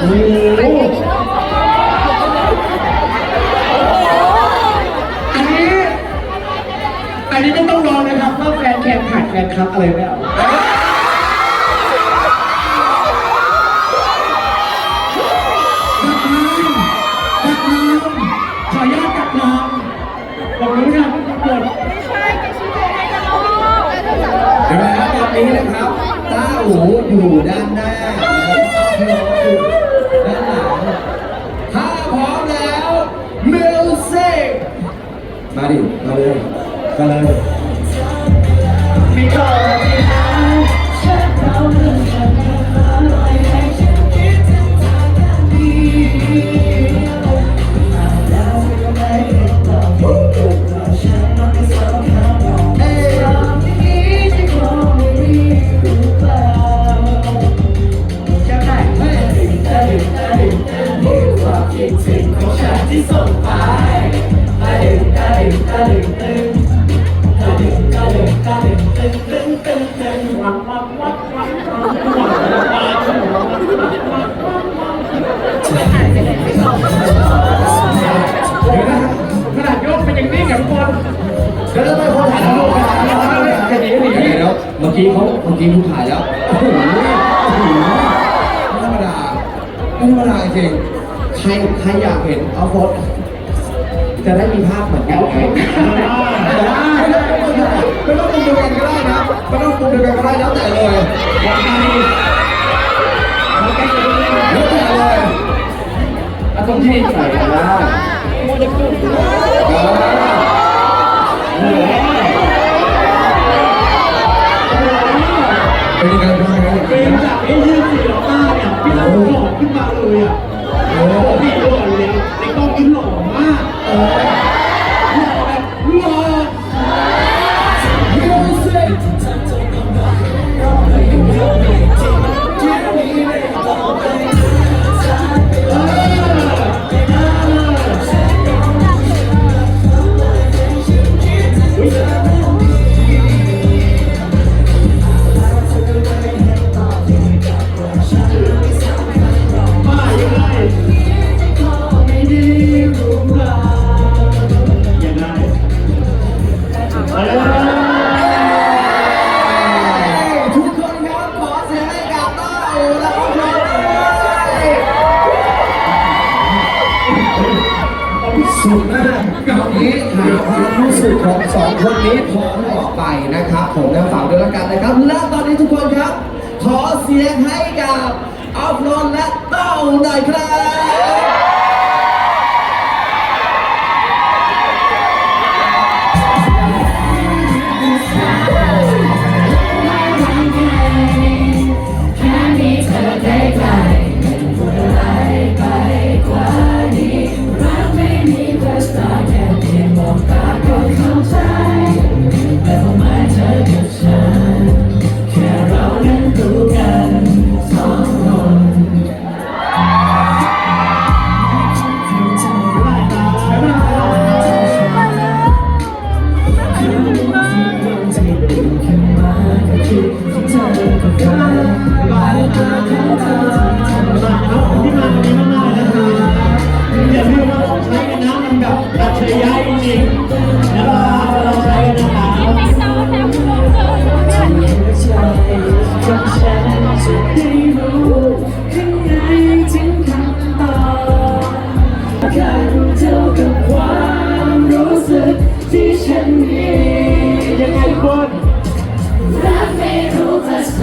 โอ้โหอันนี้ อันนี้ไม่ต้องรอนะครับว่าแฟนแข่งขันแฟนคลับอะไรไม่เอาขออนุญาตตัดน้ำบอกรู้นะทุกคนเห็นไหมครับตอนนี้นะครับต้าอูอยู่ด้านหน้านะครับพี่น้องอยู่ด้านหลังถ้าพร้อมแล้วมิวสิก มาดิ มาเลย มาเลย เดี๋ยวนะขนาดยกเป็นอย่างนี้กับทุกคนเดี๋ยวเราไปคนถ่ายรูปกันนะแค่นี้ก็ดีเดี๋ยวแล้วเมื่อกี้เขาเมื่อกี้คุณถ่ายแล้วโอ้โหโอ้โหไม่ธรรมดาไม่ธรรมดาจริงใครใครอยากเห็นเอาโฟต จะได้มีภาพเหมือนกันไงไม่ต้องมุมเดียวกันก็ได้นะไม่ต้องมุมเดียวกันก็ได้แล้วแต่เลยแล้วแต่เลยแล้วต้องที่ใส่กันแล้ ของสองคนนี้พร้อมออไปนะครับ ผมนะฝากด้วยละกันนะครับ และตอนนี้ทุกคนครับ ขอเสียงให้กับอัฟรอนและเต้าหน่อยครับ อย่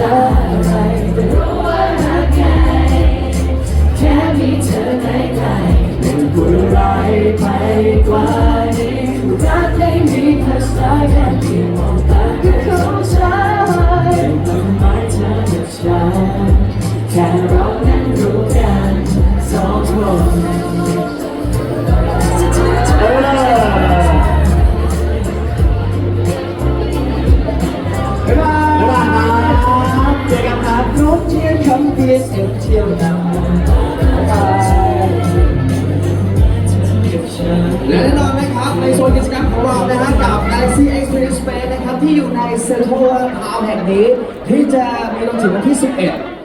รู้ภาษาอะไรแต่รู้ว่ารักไงแค่มีเธอใกล้ๆเป็นผู้ร้ายไปกว่านี้รักไม่มีภาษาแค่เพียงมองตาก็เข้าใจเป็นต้นไม้เธอกับฉันแค่เรานั้นรู้กันสองคน ที่เสียงเที่ยวนำและแน่นอนนะครับในโซนกิจกรรมของเรานะฮะกับ Galaxy Experience Space นะครับที่อยู่ในเซ็นทรัลทาวน์แห่งนี้ ที่จะมีลงถึงวันที่ 11